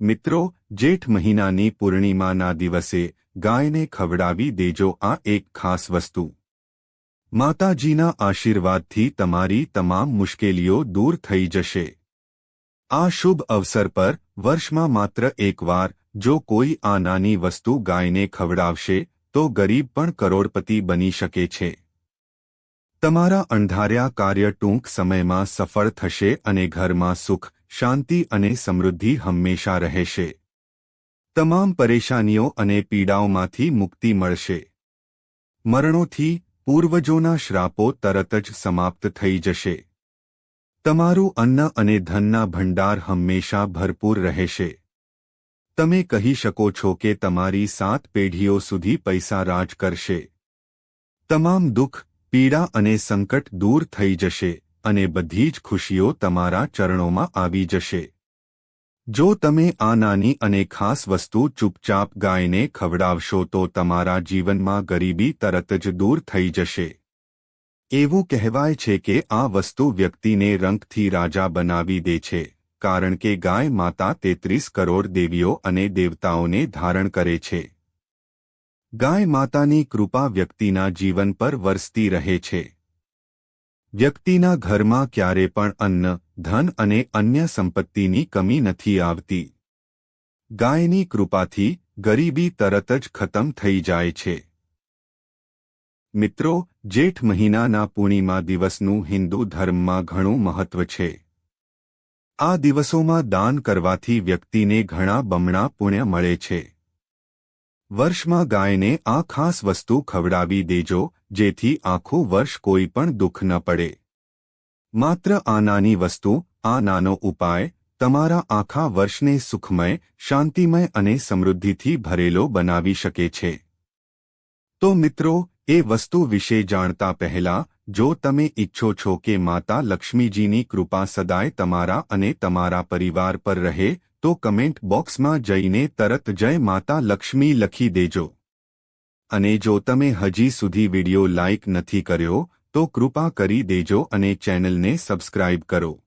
મિત્રો, જેઠ મહિનાની પૂર્ણિમાના દિવસે ગાયને ખવડાવી દેજો આ એક ખાસ વસ્તુ. માતાજીના આશીર્વાદથી તમારી તમામ મુશ્કેલીઓ દૂર થઈ જશે. આ શુભ અવસર પર વર્ષમાં માત્ર એકવાર જો કોઈ આ નાની વસ્તુ ગાયને ખવડાવશે, તો ગરીબ પણ કરોડપતિ બની શકે છે. તમારા અણધાર્યા કાર્ય ટૂંક સમયમાં સફળ થશે અને ઘરમાં સુખ શાંતિ અને સમૃદ્ધિ હંમેશા રહેશે. તમામ પરેશાનીઓ અને પીડાઓમાંથી મુક્તિ મળશે. મરણોથી પૂર્વજોના શ્રાપો તરત જ સમાપ્ત થઈ જશે. તમારું અન્ન અને ધનના ભંડાર હંમેશા ભરપૂર રહેશે. તમે કહી શકો છો કે તમારી સાત પેઢીઓ સુધી પૈસા રાજ કરશે. તમામ દુઃખ, પીડા અને સંકટ દૂર થઈ જશે. અને બધી જ ખુશીઓ તમારા ચરણોમાં આવી જશે. જો તમે આ નાની અને ખાસ વસ્તુ ચૂપચાપ ગાયને ખવડાવશો તો તમારા જીવનમાં ગરીબી તરત જ દૂર થઈ જશે. એવું કહેવાય છે કે આ વસ્તુ વ્યક્તિને રંગથી રાજા બનાવી દે છે, કારણ કે ગાય માતા તેત્રીસ કરોડ દેવીઓ અને દેવતાઓને ધારણ કરે છે. ગાય માતાની કૃપા વ્યક્તિના જીવન પર વરસતી રહે છે. વ્યક્તિના ઘરમાં ક્યારે પણ અન્ન, ધન અને અન્ય સંપત્તિની કમી નથી આવતી. ગાયની કૃપાથી ગરીબી તરત જ ખતમ થઈ જાય છે. મિત્રો, જેઠ મહિનાના પૂર્ણિમા દિવસનું હિન્દુ ધર્મમાં ઘણું મહત્વ છે. આ દિવસોમાં દાન કરવાથી વ્યક્તિને ઘણા બમણા પુણ્ય મળે છે. વર્ષમાં ગાયને આ ખાસ વસ્તુ ખવડાવી દેજો, જેથી આખું વર્ષ કોઈ પણ દુઃખ ન પડે. માત્ર આ નાની વસ્તુ, આ નાનો ઉપાય, તમારા આખા વર્ષને સુખમય, શાંતિમય અને સમૃદ્ધિથી ભરેલો બનાવી શકે છે. તો મિત્રો, એ વસ્તુ વિશે જાણતા પહેલા, જો તમે ઈચ્છો છો કે માતા લક્ષ્મીજીની કૃપા સદાય તમારા અને તમારા પરિવાર પર રહે તો કમેન્ટ બોક્સમાં જઈને તરત જય માતા લક્ષ્મી લખી દેજો. અને જો તમે હજી સુધી વિડિયો લાઇક નથી કર્યો, તો કૃપા કરી દેજો અને ચેનલને સબસ્ક્રાઇબ કરો.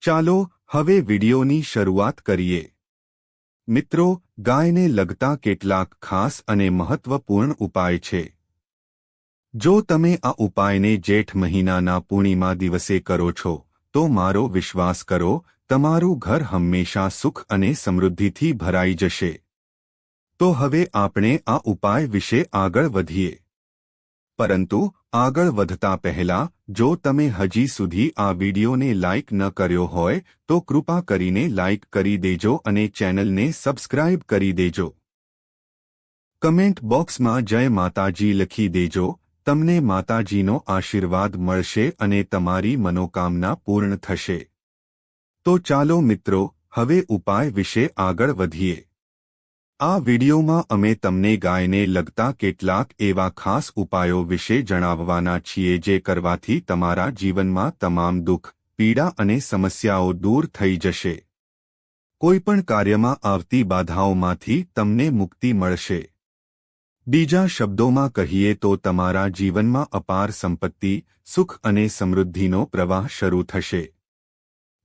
ચાલો હવે વિડિયોની શરૂઆત કરીએ. મિત્રો, ગાયને લગતા કેટલાક ખાસ અને મહત્વપૂર્ણ ઉપાય છે. જો તમે આ ઉપાયને જેઠ મહિનાના પૂર્ણિમા દિવસે કરો છો, તો મારો વિશ્વાસ કરો તમારું ઘર હંમેશા સુખ અને સમૃદ્ધિથી ભરાઈ જશે. તો હવે આપણે આ ઉપાય વિશે આગળ વધીએ. પરંતુ આગળ વધતા પહેલા, જો તમે હજી સુધી આ વિડિયોને લાઇક ન કર્યો હોય, તો કૃપા કરીને લાઇક કરી દેજો અને ચેનલને સબસ્ક્રાઇબ કરી દેજો. કમેન્ટ બોક્સમાં જય માતાજી લખી દેજો. તમને માતાજીનો આશીર્વાદ મળશે અને તમારી મનોકામના પૂર્ણ થશે. તો ચાલો મિત્રો, હવે ઉપાય વિશે આગળ વધીએ. આ વિડિયોમાં અમે તમને ગાયને લગતા કેટલાક એવા ખાસ ઉપાયો વિશે જણાવવાના છીએ જે કરવાથી તમારા જીવનમાં તમામ દુઃખ, પીડા અને સમસ્યાઓ દૂર થઈ જશે. કોઈપણ કાર્યમાં આવતી બાધાઓમાંથી તમને મુક્તિ મળશે. બીજા શબ્દોમાં કહીએ તો તમારા જીવનમાં અપાર સંપત્તિ, સુખ અને સમૃદ્ધિનો પ્રવાહ શરૂ થશે.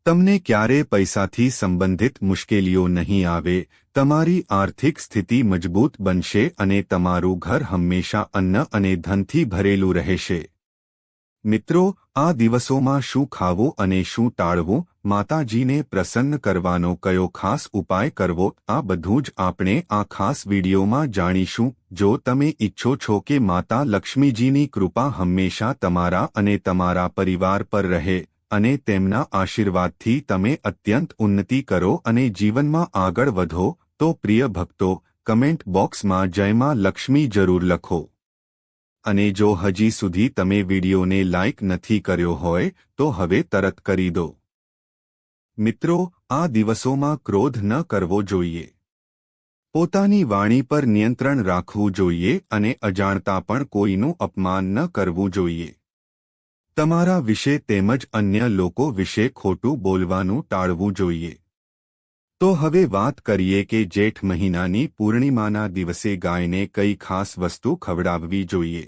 તમને ક્યારે પૈસાથી સંબંધિત મુશ્કેલીઓ નહીં આવે, તમારી આર્થિક સ્થિતિ મજબૂત બનશે અને તમારું ઘર હંમેશા અન્ન અને ધનથી ભરેલું રહેશે. મિત્રો, આ દિવસોમાં શું ખાવું અને શું ટાળવું, માતાજીને પ્રસન્ન કરવાનો કયો ખાસ ઉપાય કરવો, આ બધું જ આપણે આ ખાસ વિડીયોમાં જાણીશું. જો તમે ઈચ્છો છો કે માતા લક્ષ્મીજીની કૃપા હંમેશા તમારા અને તમારા પરિવાર પર રહે અને તેમના આશીર્વાદથી તમે અત્યંત ઉન્નતિ કરો અને જીવનમાં આગળ વધો, તો પ્રિય ભક્તો, કમેન્ટ બોક્સમાં જયમાં લક્ષ્મી જરૂર લખો. અને જો હજી સુધી તમે વિડીયોને લાઇક નથી કર્યો હોય, તો હવે તરત કરી દો. મિત્રો, આ દિવસોમાં ક્રોધ ન કરવો જોઈએ. પોતાની વાણી પર નિયંત્રણ રાખવું જોઈએ અને અજાણતા પણ કોઈનું અપમાન ન કરવું જોઈએ. તમારા વિશે તેમજ અન્ય લોકો વિશે ખોટું બોલવાનું ટાળવું જોઈએ. તો હવે વાત કરીએ કે જેઠ મહિનાની પૂર્ણિમાના દિવસે ગાયને કઈ ખાસ વસ્તુ ખવડાવવી જોઈએ.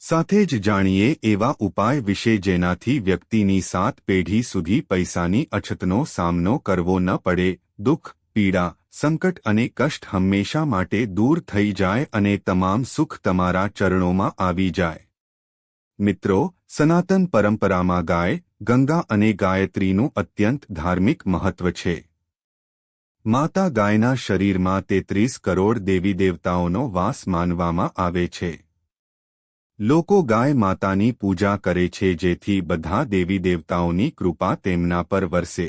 સાથે જ જાણીએ એવા ઉપાય વિશે જેનાથી વ્યક્તિની સાત પેઢી સુધી પૈસાની અછતનો સામનો કરવો ન પડે, દુઃખ, પીડા, સંકટ અને કષ્ટ હંમેશા માટે દૂર થઈ જાય અને તમામ સુખ તમારા ચરણોમાં આવી જાય. મિત્રો સનાતન પરંપરામાં ગાય, ગંગા અને ગાયત્રીનું અત્યંત ધાર્મિક મહત્વ છે. માતા ગાયના શરીરમાં તેત્રીસ કરોડ દેવી દેવતાઓનો વાસ માનવામાં આવે છે. લોકો ગાય માતાની પૂજા કરે છે જેથી બધા દેવી દેવતાઓની કૃપા તેમના પર વરસે.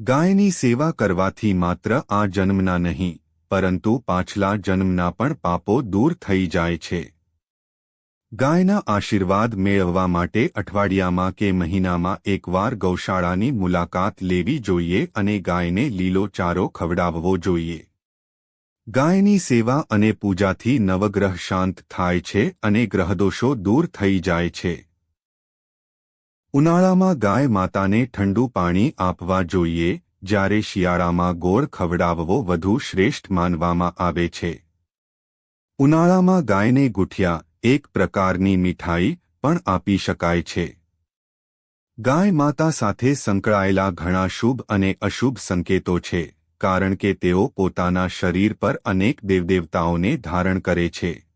ગાયની સેવા કરવાથી માત્ર આ જન્મના નહીં, પરંતુ પાછલા જન્મના પણ પાપો દૂર થઈ જાય છે. ગાયના આશીર્વાદ મેળવવા માટે અઠવાડિયામાં કે મહિનામાં એકવાર ગૌશાળાની મુલાકાત લેવી જોઈએ અને ગાયને લીલો ચારો ખવડાવવો જોઈએ. ગાયની સેવા અને પૂજાથી નવગ્રહ શાંત થાય છે અને ગ્રહદોષો દૂર થઈ જાય છે. ઉનાળામાં ગાય માતાને ઠંડુ પાણી આપવા જોઈએ, જ્યારે શિયાળામાં ગોળ ખવડાવવો વધુ શ્રેષ્ઠ માનવામાં આવે છે. ઉનાળામાં ગાયને ગુઠિયા એક પ્રકારની મીઠાઈ પણ આપી શકાય છે. ગાય માતા સાથે સંકળાયેલા ઘણા શુભ અને અશુભ સંકેતો છે, કારણ કે તેઓ પોતાના શરીર પર અનેક દેવદેવતાઓને ધારણ કરે છે.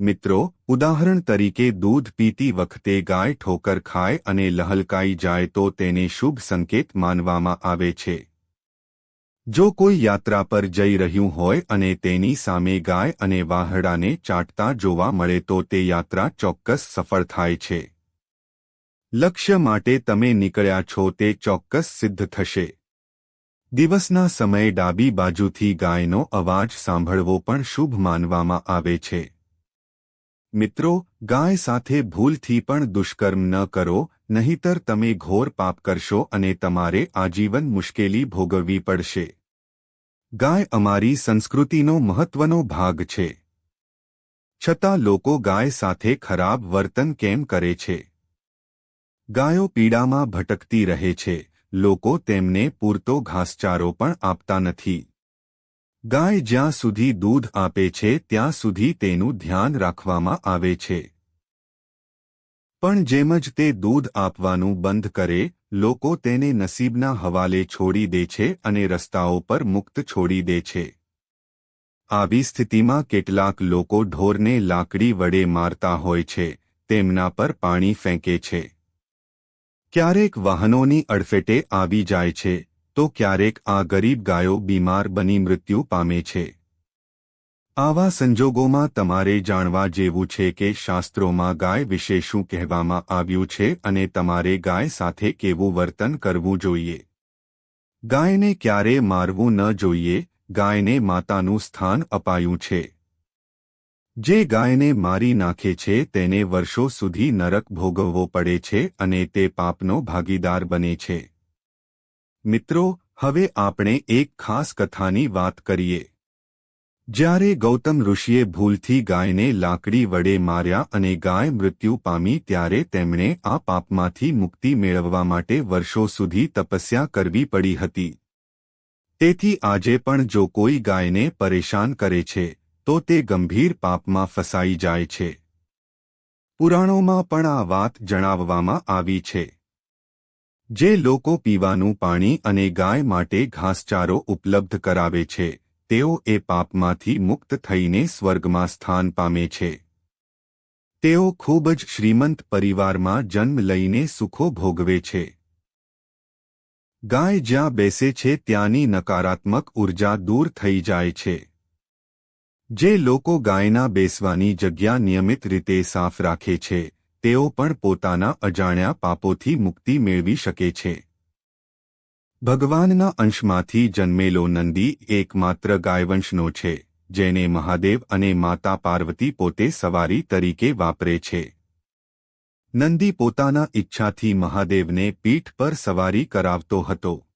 મિત્રો, ઉદાહરણ તરીકે દૂધ પીતી વખતે ગાય ઠોકર ખાય અને લહલકાઈ જાય તો તેને શુભ સંકેત માનવામાં આવે છે. જો કોઈ યાત્રા પર જઈ રહ્યું હોય અને તેની સામે ગાય અને વાહડાને ચાટતા જોવા મળે તો તે યાત્રા ચોક્કસ સફળ થાય છે. લક્ષ્ય માટે તમે નીકળ્યા છો તે ચોક્કસ સિદ્ધ થશે. દિવસના સમયે ડાબી બાજુથી ગાયનો અવાજ સાંભળવો પણ શુભ માનવામાં આવે છે. મિત્રો ગાય સાથે ભૂલથી પણ દુષ્કર્મ ન કરો, નહીતર તમે ઘોર પાપ કરશો અને તમારે આજીવન મુશ્કેલી ભોગવવી પડશે. ગાય અમારી સંસ્કૃતિનો મહત્વનો ભાગ છે. છતાં લોકો ગાય સાથે ખરાબ વર્તન કેમ કરે છે? ગાયો પીડામાં ભટકતી રહે છે. લોકો તેમને પૂરતો ઘાસચારો પણ આપતા નથી. ગાય જ્યાં સુધી દૂધ આપે છે, ત્યાં સુધી તેનું ધ્યાન રાખવામાં આવે છે. પણ જેમ જ તે દૂધ આપવાનું બંધ કરે, લોકો તેને નસીબના હવાલે છોડી દે છે અને રસ્તાઓ પર મુક્ત છોડી દે છે. આવી સ્થિતિમાં કેટલાક લોકો ઢોરને લાકડી વડે મારતા હોય છે, તેમના પર પાણી ફેંકે છે. ક્યારેક વાહનોની અડફેટે આવી જાય છે, તો ક્યારેક આ ગરીબ ગાયો બીમાર બની મૃત્યુ પામે છે. આવા સંજોગોમાં તમારે જાણવા જેવું છે કે શાસ્ત્રોમાં ગાય વિશે શું કહેવામાં આવ્યું છે અને તમારે ગાય સાથે કેવું વર્તન કરવું જોઈએ. ગાયને ક્યારે મારવું ન જોઈએ, ગાયને માતાનું સ્થાન અપાયું છે. જે ગાયને મારી નાખે છે તેને વર્ષો સુધી નરક ભોગવવો પડે છે અને તે પાપનો ભાગીદાર બને છે. મિત્રો, હવે આપણે એક ખાસ કથાની વાત કરીએ. જ્યારે ગૌતમ ઋષિએ ભૂલથી ગાયને લાકડી વડે માર્યા અને ગાય મૃત્યુ પામી ત્યારે તેમણે આ પાપમાંથી મુક્તિ મેળવવા માટે વર્ષો સુધી તપસ્યા કરવી પડી હતી. તેથી આજે પણ જો કોઈ ગાયને પરેશાન કરે છે, તો તે ગંભીર પાપમાં ફસાઈ જાય છે. પુરાણોમાં પણ આ વાત જણાવવામાં આવી છે. જે લોકો પીવાનું પાણી અને ગાય માટે ઘાસચારો ઉપલબ્ધ કરાવે છે તેઓ એ પાપમાંથી મુક્ત થઈને સ્વર્ગમાં સ્થાન પામે છે. તેઓ ખૂબ જ શ્રીમંત પરિવારમાં જન્મ લઈને સુખો ભોગવે છે. ગાય જ્યાં બેસે છે ત્યાંની નકારાત્મક ઊર્જા દૂર થઈ જાય છે. જે લોકો ગાયના બેસવાની જગ્યા નિયમિત રીતે સાફ રાખે છે, તેઓ પણ પોતાના અજાણ્યા પાપોથી મુક્તિ મેળવી શકે છે. ભગવાનના અંશમાંથી જન્મેલો નંદી એકમાત્ર ગાયવંશનો છે, જેને મહાદેવ અને માતા પાર્વતી પોતે સવારી તરીકે વાપરે છે. નંદી પોતાના ઈચ્છાથી મહાદેવને પીઠ પર સવારી કરાવતો હતો.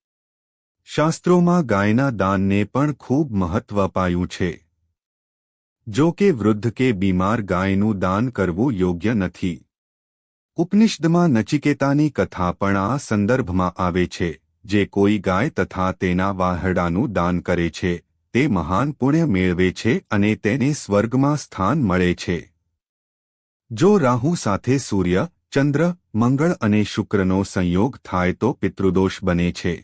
શાસ્ત્રોમાં ગાયના દાનને પણ ખૂબ મહત્વ અપાયું છે. જો કે વૃદ્ધ કે બીમાર ગાયનું દાન કરવું યોગ્ય નથી. ઉપનિષદમાં નચિકેતાની કથા પણ આ સંદર્ભમાં આવે છે. જે કોઈ ગાય તથા તેના વાહડાનું દાન કરે છે, તે મહાન પુણ્ય મેળવે છે અને તેને સ્વર્ગમાં સ્થાન મળે છે. જો રાહુ સાથે સૂર્ય, ચંદ્ર, મંગળ અને શુક્રનો સંયોગ થાય તો પિતૃદોષ બને છે.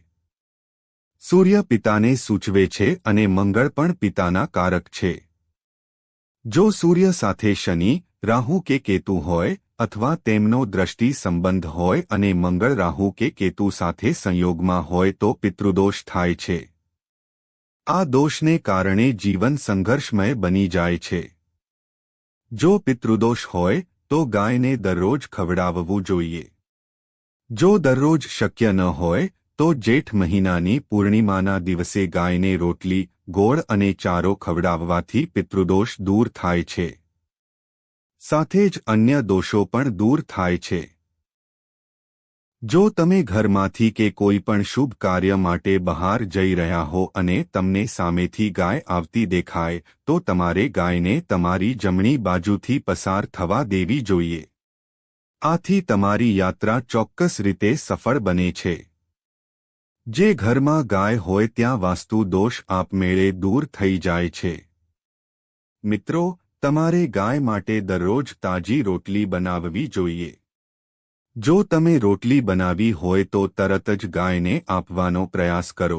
સૂર્ય પિતાને સૂચવે છે અને મંગળ પણ પિતાના કારક છે. જો સૂર્ય સાથે શનિ, રાહુ કે કેતુ હોય અથવા તેમનો દ્રષ્ટિ સંબંધ હોય અને મંગળ રાહુ કે કેતુ સાથે સંયોગમાં હોય તો પિતૃદોષ થાય છે. આ દોષને કારણે જીવન સંઘર્ષમય બની જાય છે. જો પિતૃદોષ હોય, તો ગાયને દરરોજ ખવડાવવું જોઈએ. જો દરરોજ શક્ય ન હોય, તો જેઠ મહિનાની પૂર્ણિમાના દિવસે ગાયને રોટલી, ગોળ અને ચારો ખવડાવવાથી પિતૃદોષ દૂર થાય છે. સાથે જ અન્ય દોષો પણ દૂર થાય છે. જો તમે ઘરમાંથી કે કોઈ પણ શુભ કાર્ય માટે બહાર જઈ રહ્યા હો અને તમને સામેથી ગાય આવતી દેખાય, તો તમારે ગાયને તમારી જમણી બાજુથી પસાર થવા દેવી જોઈએ. આથી તમારી યાત્રા ચોક્કસ રીતે સફળ બને છે. જે ઘરમાં ગાય હોય ત્યાં વાસ્તુ દોષ આપમેળે દૂર થઈ જાય છે. મિત્રો તમારે ગાય માટે દરરોજ તાજી રોટલી બનાવવી જોઈએ. જો તમે રોટલી બનાવી હોય તો તરત જ ગાયને આપવાનો પ્રયાસ કરો.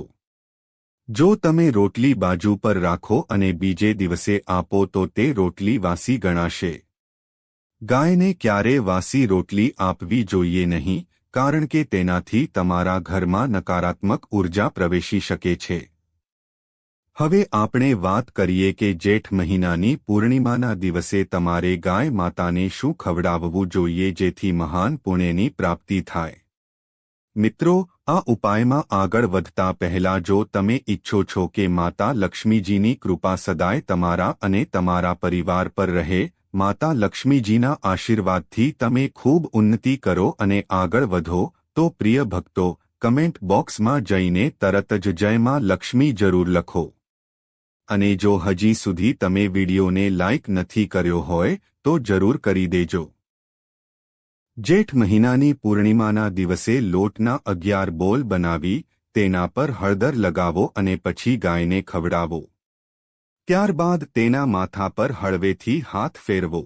જો તમે રોટલી બાજુ પર રાખો અને બીજે દિવસે આપો તો તે રોટલી વાસી ગણાશે. ગાયને ક્યારે વાસી રોટલી આપવી જોઈએ નહીં, કારણ કે તેનાથી તમારા ઘરમાં નકારાત્મક ઊર્જા પ્રવેશી શકે છે. હવે આપણે વાત કરીએ કે જેઠ મહિનાની પૂર્ણિમાના દિવસે તમારે ગાય માતાને શું ખવડાવવું જોઈએ જેથી મહાન પુણ્યની પ્રાપ્તિ થાય. મિત્રો, આ ઉપાયમાં આગળ વધતા પહેલા જો તમે ઈચ્છો છો કે માતા લક્ષ્મીજીની કૃપા સદાય તમારા અને તમારા પરિવાર પર રહે, માતા લક્ષ્મીજીના આશીર્વાદથી તમે ખૂબ ઉન્નતિ કરો અને આગળ વધો, તો પ્રિય ભક્તો, કમેન્ટ બોક્સમાં જઈને તરત જ જયમાં લક્ષ્મી જરૂર લખો. અને જો હજી સુધી તમે વિડીયોને લાઇક નથી કર્યો હોય, તો જરૂર કરી દેજો. જેઠ મહિનાની પૂર્ણિમાના દિવસે લોટના અગિયાર બોલ બનાવી, તેના પર હળદર લગાવો અને પછી ગાયને ખવડાવો. ત્યારબાદ તેના માથા પર હળવેથી હાથ ફેરવો.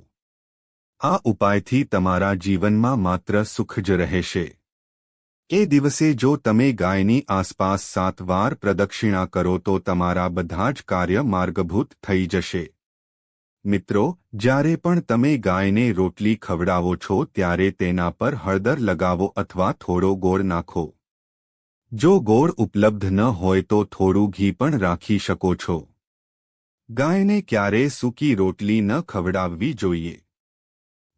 આ ઉપાયથી તમારા જીવનમાં માત્ર સુખ જ રહેશે. એ દિવસે જો તમે ગાયની આસપાસ સાત વાર પ્રદક્ષિણા કરો તો તમારા બધા જ કાર્ય માર્ગભૂત થઈ જશે. મિત્રો, જ્યારે પણ તમે ગાયને રોટલી ખવડાવો છો ત્યારે તેના પર હળદર લગાવો અથવા થોડો ગોળ નાખો. જો ગોળ ઉપલબ્ધ ન હોય તો થોડું ઘી પણ રાખી શકો છો. ગાયને ક્યારે સૂકી રોટલી ન ખવડાવવી જોઈએ.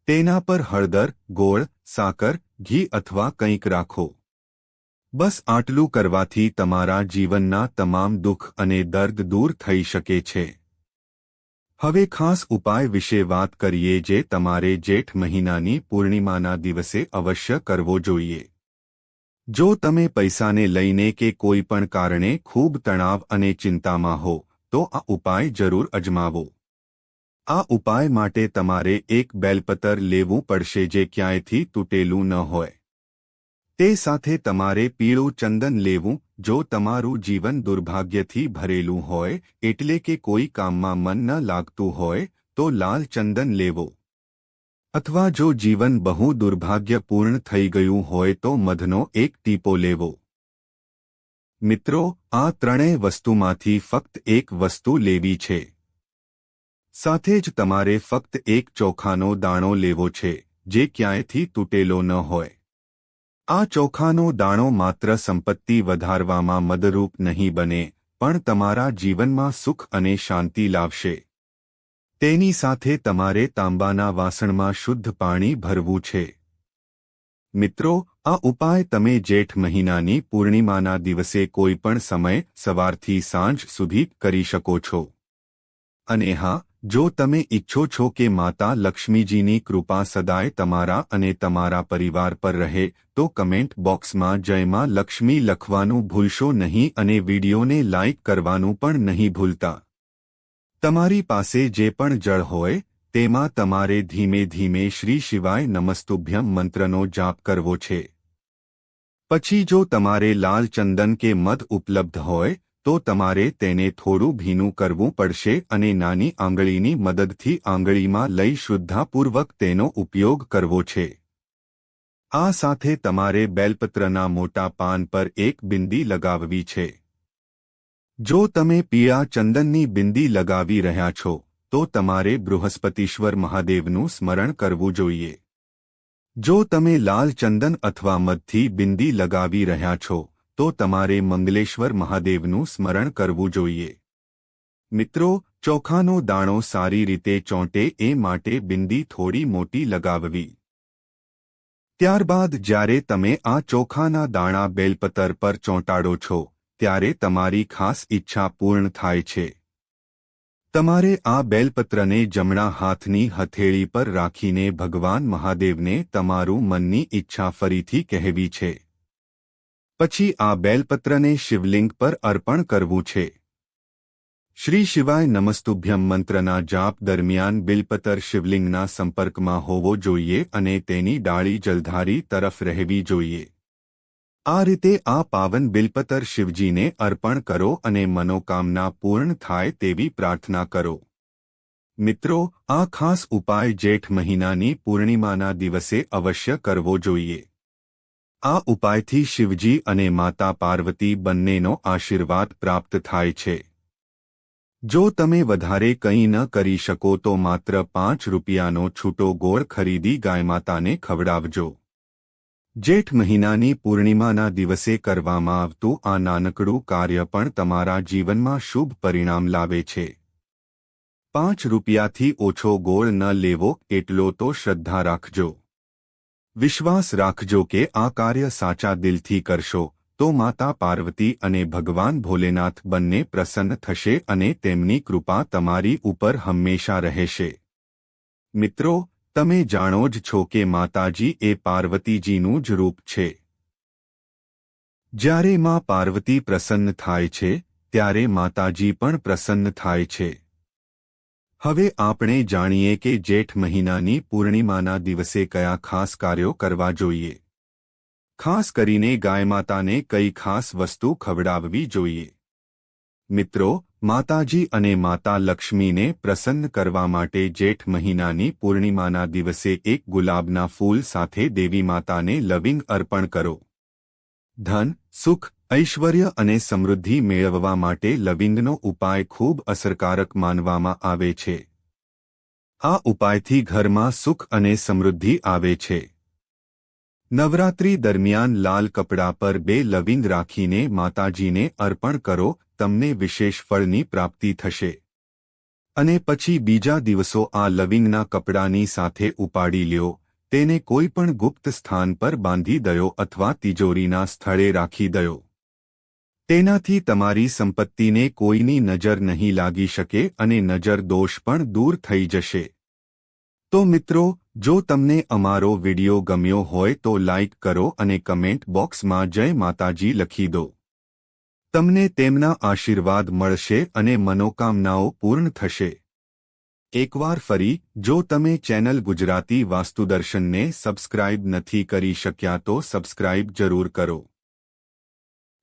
તેના પર હળદર, ગોળ, સાકર, ઘી અથવા કંઈક રાખો. બસ આટલું કરવાથી તમારા જીવનના તમામ દુઃખ અને દર્દ દૂર થઈ શકે છે. હવે ખાસ ઉપાય વિશે વાત કરીએ જે તમારે જેઠ મહિનાની પૂર્ણિમાના દિવસે અવશ્ય કરવો જોઈએ. જો તમે પૈસાને લઈને કે કોઈ પણ કારણે ખૂબ તણાવ અને ચિંતામાં હો, તો આ ઉપાય જરૂર અજમાવો. આ ઉપાય માટે તમારે એક બેલપતર લેવું પડશે જે ક્યાંયથી તૂટેલું ન હોય. તે સાથે તમારે પીળું ચંદન લેવું, જો તમારું જીવન દુર્ભાગ્યથી ભરેલું હોય, એટલે કે કોઈ કામમાં મન ન લાગતું હોય, તો લાલ ચંદન લેવો. અથવા જો જીવન બહુ દુર્ભાગ્યપૂર્ણ થઈ ગયું હોય તો મધનો એક ટીપો લેવો. મિત્રો, આ ત્રણેય વસ્તુમાંથી ફક્ત એક વસ્તુ લેવી છે. સાથે જ તમારે ફક્ત એક ચોખાનો દાણો લેવો છે, જે ક્યાંયથી તૂટેલો ન હોય. આ ચોખાનો દાણો માત્ર સંપત્તિ વધારવામાં મદરૂપ નહીં બને, પણ તમારા જીવનમાં સુખ અને શાંતિ લાવશે. તેની સાથે તમારે તાંબાના વાસણમાં શુદ્ધ પાણી ભરવું છે. મિત્રો, આ ઉપાય તમે જેઠ મહિનાની પૂર્ણિમાના દિવસે કોઈપણ સમય સવારથી સાંજ સુધી કરી શકો છો. અને હા જો તમે ઈચ્છો છો કે માતા લક્ષ્મીજીની કૃપા સદાય તમારા અને તમારા પરિવાર પર રહે, તો કમેન્ટ બોક્સમાં જયમાં લક્ષ્મી લખવાનું ભૂલશો નહીં અને વિડીયોને લાઇક કરવાનું પણ નહીં ભૂલતા. તમારી પાસે જે પણ જળ હોય, તેમાં તમારે ધીમે ધીમે શ્રી શિવાય નમસ્તુભ્યમ મંત્રનો જાપ કરવો છે. પછી જો તમારે લાલ ચંદન કે મધ ઉપલબ્ધ હોય તો તમારે તેને થોડું ભીનું કરવું પડશે અને નાની આંગળીની મદદથી આંગળીમાં લઈ શુદ્ધાપૂર્વક તેનો ઉપયોગ કરવો છે. આ સાથે તમારે બેલપત્રના મોટા પાન પર એક બિંદી લગાવવી છે. જો તમે પીળા ચંદનની બિંદી લગાવી રહ્યા છો, તો તમારે બૃહસ્પતિશ્વર મહાદેવનું સ્મરણ કરવું જોઈએ. જો તમે લાલ ચંદન અથવા મધથી બિંદી લગાવી રહ્યા છો તો તમારે મંગલેશ્વર મહાદેવનું સ્મરણ કરવું જોઈએ. મિત્રો, ચોખાનો દાણો સારી રીતે ચોંટે એ માટે બિંદી થોડી મોટી લગાવવી. ત્યારબાદ જ્યારે તમે આ ચોખાના દાણા બેલપતર પર ચોંટાડો છો, ત્યારે તમારી ખાસ ઈચ્છા પૂર્ણ થાય છે. તમારે આ બેલપત્રને જમણા હાથની હથેળી પર રાખીને ભગવાન મહાદેવને તમારું મનની ઈચ્છા ફરીથી કહેવી છે. પછી આ બેલપત્રને શિવલિંગ પર અર્પણ કરવું છે. શ્રી શિવાય નમસ્તુભ્યમ મંત્રના જાપ દરમિયાન બિલપતર શિવલિંગના સંપર્કમાં હોવો જોઈએ અને તેની ડાળી જલધારી તરફ રહેવી જોઈએ. આ રીતે આ પાવન બિલપતર શિવજીને અર્પણ કરો અને મનોકામના પૂર્ણ થાય તેવી પ્રાર્થના કરો. મિત્રો, આ ખાસ ઉપાય જેઠ મહિનાની પૂર્ણિમાના દિવસે અવશ્ય કરવો જોઈએ. આ ઉપાયથી શિવજી અને માતા પાર્વતી બંનેનો આશીર્વાદ પ્રાપ્ત થાય છે. જો તમે વધારે કંઈ ન કરી શકો તો માત્ર પાંચ રૂપિયાનો છૂટો ગોળ ખરીદી ગાયમાતાને ખવડાવજો. જેઠ મહિનાની પૂર્ણિમાના દિવસે કરવામાં આવતું આ નાનકડું કાર્ય પણ તમારા જીવનમાં શુભ પરિણામ લાવે છે. પાંચ રૂપિયાથી ઓછો ગોળ ન લેવો એટલો તો શ્રદ્ધા રાખજો. વિશ્વાસ રાખજો કે આ કાર્ય સાચા દિલથી કરશો, તો માતા પાર્વતી અને ભગવાન ભોલેનાથ બંને પ્રસન્ન થશે અને તેમની કૃપા તમારી ઉપર હંમેશા રહેશે. મિત્રો, તમે જાણો જ છો કે માતાજી એ પાર્વતીજીનું જ રૂપ છે. જ્યારે માં પાર્વતી પ્રસન્ન થાય છે, ત્યારે માતાજી પણ પ્રસન્ન થાય છે. હવે આપણે જાણીએ કે જેઠ મહિનાની પૂર્ણિમાના દિવસે કયા ખાસ કાર્યો કરવા જોઈએ. ખાસ કરીને ગાયમાતાને કઈ ખાસ વસ્તુ ખવડાવવી જોઈએ. મિત્રો, માતાજી અને માતા લક્ષ્મીને પ્રસન્ન કરવા માટે જેઠ મહિનાની પૂર્ણિમાના દિવસે એક ગુલાબના ફૂલ સાથે દેવી માતાને લવિંગ અર્પણ કરો. ધન સુખ, ઐશ્વર્ય અને સમૃદ્ધિ મેળવવા માટે લવિંગનો ઉપાય ખૂબ અસરકારક માનવામાં આવે છે. આ ઉપાયથી ઘરમાં સુખ અને સમૃદ્ધિ આવે છે. નવરાત્રી દરમિયાન લાલ કપડા પર બે લવિંગ રાખીને માતાજીને અર્પણ કરો, તમને વિશેષ ફળની પ્રાપ્તિ થશે. અને પછી બીજા દિવસો આ લવિંગના કપડાની સાથે ઉપાડી લ્યો. તેને કોઈ પણ ગુપ્ત સ્થાન પર બાંધી દયો અથવા તિજોરીના સ્થળે રાખી દયો. તેનાથી તમારી સંપત્તિને કોઈની નજર નહીં લાગી શકે અને નજર દોષ પણ દૂર થઈ જશે. તો મિત્રો, જો તમને અમારો વિડિયો ગમ્યો હોય તો લાઇક કરો અને કમેન્ટ બોક્સમાં જય માતાજી લખી દો. તમને તેમના આશીર્વાદ મળશે અને મનોકામનાઓ પૂર્ણ થશે. એકવાર ફરી, જો તમે ચેનલ ગુજરાતી વાસ્તુદર્શનને સબસ્ક્રાઇબ નથી કરી શક્યા તો સબસ્ક્રાઇબ જરૂર કરો.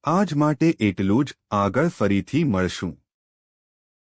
આજ માટે એટલું જ, આગળ ફરીથી મળશું.